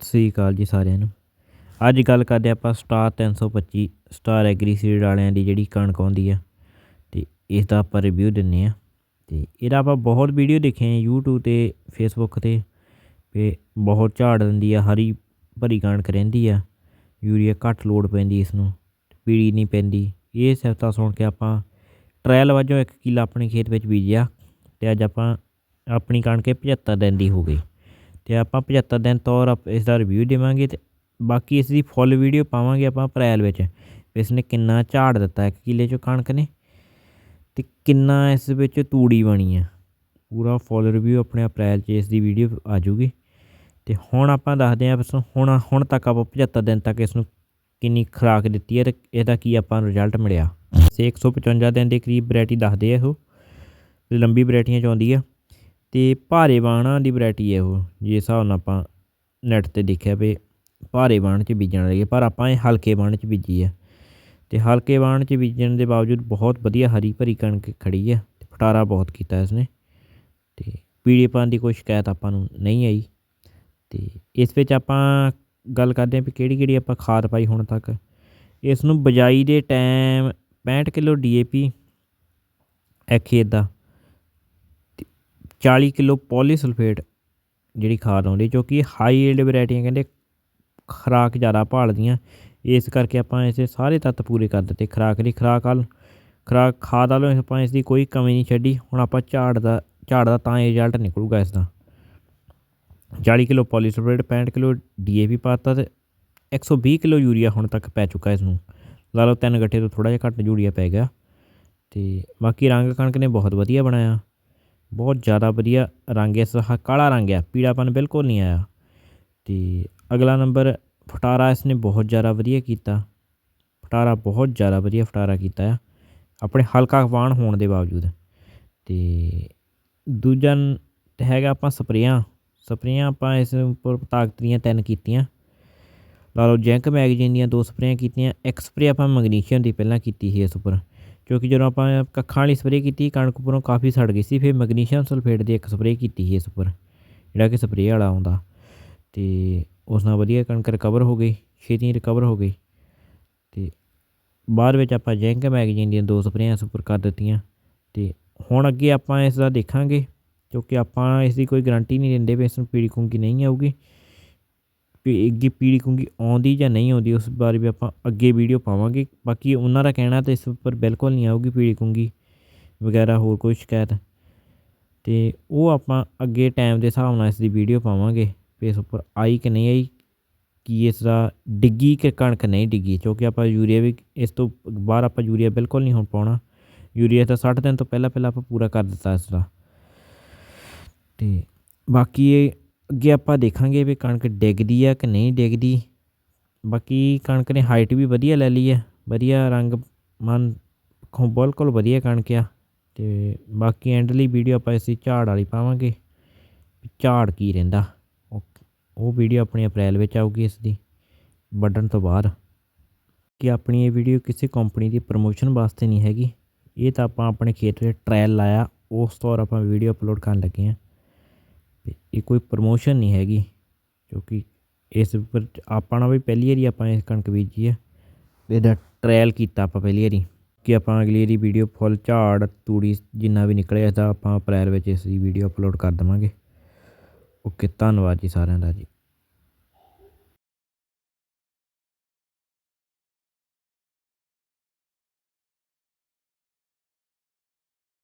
ਸਤਿ ਸ੍ਰੀ ਅਕਾਲ ਜੀ ਸਾਰਿਆਂ ਨੂੰ। ਅੱਜ ਗੱਲ ਕਰਦੇ ਆਪਾਂ ਸਟਾਰ 325 ਸਟਾਰ ਐਗਰੀ ਵਾਲਿਆਂ ਦੀ ਜਿਹੜੀ ਕਣਕ ਆਉਂਦੀ ਆ, ਤੇ ਇਸ ਦਾ ਆਪਾਂ ਰਿਵਿਊ ਦਿੰਨੇ ਆ ਤੇ ਇਹਦਾ ਆਪਾਂ ਬਹੁਤ ਵੀਡੀਓ ਦੇਖੇ ਆ YouTube ਤੇ, Facebook ਤੇ ਤੇ ਬਹੁਤ ਝਾੜ ਦਿੰਦੀ ਆ, ਹਰੀ ਭਰੀ ਕਣਕ ਰਹਿੰਦੀ ਆ, ਯੂਰੀਆ ਘੱਟ ਲੋਡ ਪੈਂਦੀ ਇਸ ਨੂੰ ਪੀੜੀ ਨਹੀਂ ਪੈਂਦੀ। ਇਹ ਸਿਫਤਾਂ ਸੁਣ ਕੇ ਆਪਾਂ ਟ੍ਰਾਇਲ ਵਜੋਂ ਇੱਕ ਕਿੱਲਾ ਆਪਣੇ ਖੇਤ ਵਿੱਚ ਬੀਜਿਆ, ਤੇ ਅੱਜ ਆਪਾਂ ਆਪਣੀ ਕਣਕ ਇਹ 75 ਦਿਨ ਦੀ ਹੋ ਗਈ। ਤੇ ਆਪਾਂ 75 ਦਿਨ ਤੌਰ ਆਪ ਇਸ ਦਾ ਰਿਵਿਊ ਦੇਵਾਂਗੇ ਤੇ ਬਾਕੀ ਇਸ ਦੀ ਫੁੱਲ ਵੀਡੀਓ ਪਾਵਾਂਗੇ ਆਪਾਂ ਅਪ੍ਰੈਲ ਵਿੱਚ। ਵੀ ਇਸ ਨੇ ਕਿੰਨਾ ਝਾੜ ਦਿੱਤਾ, ਇੱਕ ਕਿਲੇ ਚੋਂ ਕਣਕ ਨੇ ਤੇ ਕਿੰਨਾ ਇਸ ਵਿੱਚ ਤੂੜੀ ਬਣੀ ਆ। ਪੂਰਾ ਫੁੱਲ ਰਿਵਿਊ ਆਪਣੇ ਅਪ੍ਰੈਲ 'ਚ ਇਸ ਦੀ ਵੀਡੀਓ ਆ ਜੂਗੀ। ਤੇ ਹੁਣ ਆਪਾਂ ਦੱਸਦੇ ਹਾਂ ਬਸ ਹੁਣ ਹੁਣ ਤੱਕ ਆਪਾਂ 75 ਦਿਨ ਤੱਕ ਇਸ ਨੂੰ ਕਿੰਨੀ ਖੁਰਾਕ ਦਿੱਤੀ ਹੈ ਤੇ ਇਹਦਾ ਕੀ ਆਪਾਂ ਨੂੰ ਰਿਜ਼ਲਟ ਮਿਲਿਆ। ਸੇ 155 ਦਿਨ ਦੇ ਕਰੀਬ ਵੈਰਾਈਟੀ ਦੱਸਦੇ ਆ ਇਹ। ਲੰਬੀ ਵੈਰਾਈਟੀਆਂ ਚ ਆਉਂਦੀ ਆ। ਅਤੇ ਭਾਰੇ ਬਾਣਾ ਦੀ ਵਰਾਇਟੀ ਹੈ ਉਹ, ਜੇ ਹਿਸਾਬ ਨਾਲ ਆਪਾਂ ਨੈੱਟ ਤੇ ਦੇਖਿਆ ਵੀ ਭਾਰੇ ਵਾਹਣ ਚ ਬੀਜਣ ਵਾਲੀ ਹੈ, ਪਰ ਆਪਾਂ ਇਹ ਹਲਕੇ ਵਾਹਣ ਚ ਬੀਜੀ ਆ ਅਤੇ ਹਲਕੇ ਵਾਹਣ ਚ ਬੀਜਣ ਦੇ ਬਾਵਜੂਦ ਬਹੁਤ ਵਧੀਆ ਹਰੀ ਭਰੀ ਕਣਕ ਖੜ੍ਹੀ ਆ ਤੇ ਫਟਾਰਾ ਬਹੁਤ ਕੀਤਾ ਇਸਨੇ। ਤੇ ਪੀੜੇਪਨ ਦੀ ਕੋਈ ਸ਼ਿਕਾਇਤ ਆਪਾਂ ਨੂੰ ਨਹੀਂ ਆਈ। ਅਤੇ ਇਸ ਵਿੱਚ ਆਪਾਂ ਗੱਲ ਕਰਦੇ ਹਾਂ ਵੀ ਕਿਹੜੀ ਕਿਹੜੀ ਆਪਾਂ ਖਾਦ ਪਾਈ ਹੁਣ ਤੱਕ। ਇਸ ਨੂੰ ਬਿਜਾਈ ਦੇ ਟਾਈਮ 65 ਕਿਲੋ ਪੀ ਇੱਕ ਖੇਤ ਦਾ। 40 ਕਿਲੋ ਪੋਲੀਸਲਫੇਟ ਜਿਹੜੀ ਖਾਦ ਆਉਂਦੀ ਜੋ ਕਿ ਹਾਈ ਈਲਡ ਵੈਰਾਈਟੀਆਂ ਕਹਿੰਦੇ ਖਰਾਕ ਜ਼ਿਆਦਾ ਭਾਲਦੀਆਂ। ਇਸ ਕਰਕੇ ਆਪਾਂ ਇਸੇ ਸਾਰੇ ਤੱਤ ਪੂਰੇ ਕਰ ਦਿੱਤੇ ਖਰਾਕ ਦੀ। ਖਰਾਕ ਵਾਲ, ਖਰਾਕ ਖਾਦ ਵਾਲੋਂ ਆਪਾਂ ਇਸ ਦੀ ਕੋਈ ਕਮੀ ਨਹੀਂ ਛੱਡੀ। ਹੁਣ ਆਪਾਂ ਝਾੜ ਦਾ ਝਾੜ ਦਾ ਤਾਂ ਇਹ ਰਿਜ਼ਲਟ ਨਿਕਲੂਗਾ ਇਸ ਦਾ 40 ਕਿਲੋ ਪੋਲੀਸਲਫੇਟ 65 ਕਿਲੋ ਡੀਏਪੀ ਪਾਤਾ ਤੇ 120 ਕਿਲੋ ਯੂਰੀਆ ਹੁਣ ਤੱਕ ਪੈ ਚੁੱਕਾ ਇਸ ਨੂੰ ਲਾ ਲਓ ਤਿੰਨ ਗੱਠੇ ਤੋਂ ਥੋੜਾ ਜਿਹਾ ਘੱਟ ਯੂਰੀਆ ਪੈ ਗਿਆ। ਤੇ ਬਾਕੀ ਰੰਗ ਕਣਕ ਨੇ ਬਹੁਤ ਵਧੀਆ ਬਣਾਇਆ। ਬਹੁਤ ਜ਼ਿਆਦਾ ਵਧੀਆ ਰੰਗ ਇਸ ਦਾ ਕਾਲਾ ਰੰਗ ਆ ਪੀੜਾਪਨ ਬਿਲਕੁਲ ਨਹੀਂ ਆਇਆ। ਅਤੇ ਅਗਲਾ ਨੰਬਰ, ਫਟਾਰਾ ਇਸ ਨੇ ਬਹੁਤ ਜ਼ਿਆਦਾ ਵਧੀਆ ਕੀਤਾ। ਫਟਾਰਾ ਬਹੁਤ ਜ਼ਿਆਦਾ ਵਧੀਆ ਫਟਾਰਾ ਕੀਤਾ ਆ, ਆਪਣੇ ਹਲਕਾ ਵਾਣ ਹੋਣ ਦੇ ਬਾਵਜੂਦ। ਅਤੇ ਦੂਜਾ ਹੈਗਾ ਆਪਾਂ ਸਪਰੇਆਂ। ਸਪਰੇਆਂ ਆਪਾਂ ਇਸ ਉੱਪਰ ਤਾਕਤ ਦੀਆਂ ਤਿੰਨ ਕੀਤੀਆਂ। ਲਾ ਲਓ, ਜੈਂਕ ਮੈਗਜ਼ੀਨ ਦੀਆਂ ਦੋ ਸਪਰੇਆਂ ਕੀਤੀਆਂ। ਇੱਕ ਸਪਰੇ ਆਪਾਂ ਮੈਗਨੀਸ਼ੀਅਮ ਦੀ ਪਹਿਲਾਂ ਕੀਤੀ ਸੀ ਇਸ ਉੱਪਰ। ਕਿਉਂਕਿ ਜਦੋਂ ਆਪਾਂ ਕੱਖਾਂ ਵਾਲੀ ਸਪਰੇਅ ਕੀਤੀ, ਕਣਕ ਉੱਪਰੋਂ ਕਾਫੀ ਸੜ ਗਈ ਸੀ, ਫਿਰ ਮੈਗਨੀਸ਼ੀਅਮ ਸਲਫੇਟ ਦੀ ਇੱਕ ਸਪਰੇਅ ਕੀਤੀ ਸੀ ਇਸ ਉੱਪਰ, ਜਿਹੜਾ ਕਿ ਸਪਰੇਅ ਵਾਲਾ ਆਉਂਦਾ। ਤੇ ਉਸ ਨਾਲ ਵਧੀਆ ਕਣਕ ਰਿਕਵਰ ਹੋ ਗਈ, ਛੇਤੀ ਰਿਕਵਰ ਹੋ ਗਈ। ਤੇ ਬਾਅਦ ਵਿੱਚ ਆਪਾਂ ਜੈਂਕ ਮੈਗਜ਼ੀਨ ਦੀਆਂ ਦੋ ਸਪਰੇਆਂ ਇਸ ਉੱਪਰ ਕਰ ਦਿੱਤੀਆਂ। ਤੇ ਹੁਣ ਅੱਗੇ ਆਪਾਂ ਇਸ ਦਾ ਦੇਖਾਂਗੇ, ਕਿਉਂਕਿ ਆਪਾਂ ਇਸ ਦੀ ਕੋਈ ਗਾਰੰਟੀ ਨਹੀਂ ਦਿੰਦੇ ਵੀ ਇਸ ਨੂੰ ਪੀੜੀ ਕੁੰਗੀ ਨਹੀਂ ਆਊਗੀ। ਅੱਗੇ ਪੀੜੀ ਕੁੰਗੀ ਆਉਂਦੀ ਜਾਂ ਨਹੀਂ ਆਉਂਦੀ, ਉਸ ਬਾਰੇ ਵੀ ਆਪਾਂ ਅੱਗੇ ਵੀਡੀਓ ਪਾਵਾਂਗੇ। ਬਾਕੀ ਉਹਨਾਂ ਦਾ ਕਹਿਣਾ ਤਾਂ ਇਸ ਉੱਪਰ ਬਿਲਕੁਲ ਨਹੀਂ ਆਊਗੀ ਪੀੜੀ ਕੁੰਗੀ ਵਗੈਰਾ ਹੋਰ ਕੋਈ ਸ਼ਿਕਾਇਤ। ਅਤੇ ਉਹ ਆਪਾਂ ਅੱਗੇ ਟਾਈਮ ਦੇ ਹਿਸਾਬ ਨਾਲ ਇਸ ਦੀ ਵੀਡੀਓ ਪਾਵਾਂਗੇ ਵੀ ਇਸ ਉੱਪਰ ਆਈ ਕਿ ਨਹੀਂ ਆਈ, ਕੀ ਇਸ ਦਾ ਡਿੱਗੀ ਕਿ ਕਣਕ ਨਹੀਂ ਡਿੱਗੀ। ਕਿਉਂਕਿ ਆਪਾਂ ਯੂਰੀਆ ਵੀ ਇਸ ਤੋਂ ਬਾਹਰ ਆਪਾਂ ਯੂਰੀਆ ਬਿਲਕੁਲ ਨਹੀਂ ਹੁਣ ਪਾਉਣਾ। ਯੂਰੀਆ ਤਾਂ 60 ਦਿਨ ਤੋਂ ਪਹਿਲਾਂ ਪਹਿਲਾਂ ਆਪਾਂ ਪੂਰਾ ਕਰ ਦਿੱਤਾ ਇਸ ਦਾ ਤੇ ਬਾਕੀ ਇਹ ਅੱਗੇ ਆਪਾਂ ਦੇਖਾਂਗੇ ਵੀ ਕਣਕ ਡਿੱਗਦੀ ਆ ਕਿ ਨਹੀਂ ਡਿੱਗਦੀ। ਬਾਕੀ ਕਣਕ ਨੇ ਹਾਈਟ ਵੀ ਵਧੀਆ ਲੈ ਲਈ ਹੈ ਵਧੀਆ ਰੰਗ ਮਨ ਖੋ ਬਿਲਕੁਲ ਵਧੀਆ ਕਣਕ ਆ। ਤੇ ਬਾਕੀ ਐਂਡ ਲਈ ਵੀਡੀਓ ਆਪਾਂ ਇਸੇ ਝਾੜ ਵਾਲੀ ਪਾਵਾਂਗੇ। ਝਾੜ ਕੀ ਰਹਿੰਦਾ। ਉਹ ਵੀਡੀਓ ਆਪਣੀ ਅਪ੍ਰੈਲ ਵਿੱਚ ਆਊਗੀ ਇਸ ਦੀ ਵੱਢਣ ਤੋਂ ਬਾਅਦ। ਕਿ ਆਪਣੀ ਇਹ ਵੀਡੀਓ ਕਿਸੇ ਕੰਪਨੀ ਦੀ ਪ੍ਰਮੋਸ਼ਨ ਵਾਸਤੇ ਨਹੀਂ ਹੈਗੀ। ਇਹ ਤਾਂ ਆਪਾਂ ਆਪਣੇ ਖੇਤ ਵਿੱਚ ਟ੍ਰਾਇਲ ਲਾਇਆ। ਉਸ ਤੌਰ ਆਪਾਂ ਵੀਡੀਓ ਅਪਲੋਡ ਕਰਨ ਲੱਗੇ ਹਾਂ ਇਹ ਕੋਈ ਪ੍ਰਮੋਸ਼ਨ ਨਹੀਂ ਹੈਗੀ, ਕਿਉਂਕਿ ਇਸ ਉੱਪਰ ਆਪਾਂ ਨਾਲ ਵੀ ਪਹਿਲੀ ਵਾਰੀ ਆਪਾਂ ਇਹ ਕਣਕ ਬੀਜੀ ਹੈ ਇਹਦਾ ਟ੍ਰਾਇਲ ਕੀਤਾ ਆਪਾਂ ਪਹਿਲੀ ਵਾਰੀ, ਕਿ ਆਪਾਂ ਅਗਲੀ ਵਾਰੀ ਵੀਡੀਓ ਫੁੱਲ ਝਾੜ, ਤੂੜੀ ਜਿੰਨਾ ਵੀ ਨਿਕਲਿਆ ਤਾਂ ਆਪਾਂ ਅਪ੍ਰੈਲ ਵਿੱਚ ਇਸ ਦੀ ਵੀਡੀਓ ਅਪਲੋਡ ਕਰ ਦੇਵਾਂਗੇ। ਓਕੇ, ਧੰਨਵਾਦ ਜੀ ਸਾਰਿਆਂ ਦਾ ਜੀ।